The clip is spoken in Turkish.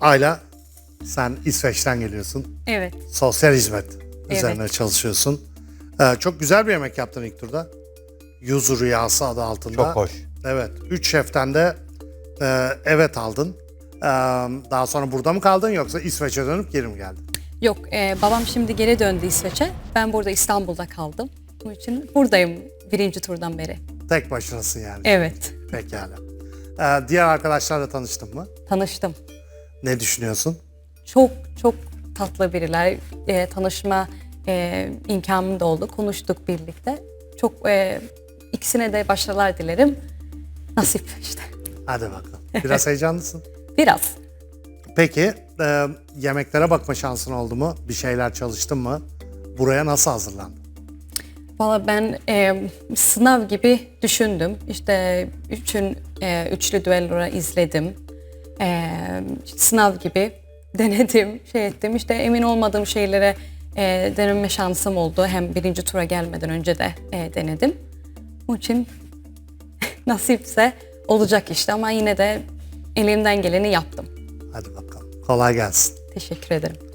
Ayla sen İsveç'ten geliyorsun. Evet. Sosyal hizmet üzerine Evet. çalışıyorsun. Ee, çok güzel bir yemek yaptın ilk turda. Yuzu Rüyası adı altında. Çok hoş. Evet. Üç şeften de e, evet aldın. Ee, daha sonra burada mı kaldın yoksa İsveç'e dönüp geri mi geldin? Yok, e, babam şimdi geri döndü İsveç'e. Ben burada İstanbul'da kaldım. Bunun için buradayım birinci turdan beri. Tek başınasın yani. Evet, Pekala. Ee, diğer arkadaşlarla tanıştın mı? tanıştım. Ne düşünüyorsun? Çok çok tatlı biriler. E, tanışma e, imkanım da oldu. Konuştuk birlikte. Çok e, ikisine de başarılar dilerim. Nasip işte. Hadi bakalım. Biraz heyecanlısın. Biraz. Peki e, yemeklere bakma şansın oldu mu? Bir şeyler çalıştın mı? Buraya nasıl hazırlandın? Valla ben e, sınav gibi düşündüm. İşte üçün e, üçlü düelloları izledim. E, sınav gibi denedim, şey ettim. İşte emin olmadığım şeylere e, deneme şansım oldu. Hem birinci tura gelmeden önce de e, denedim. Onun için nasipse olacak işte ama yine de elimden geleni yaptım. Hadi bakalım. Kolay gelsin. Teşekkür ederim.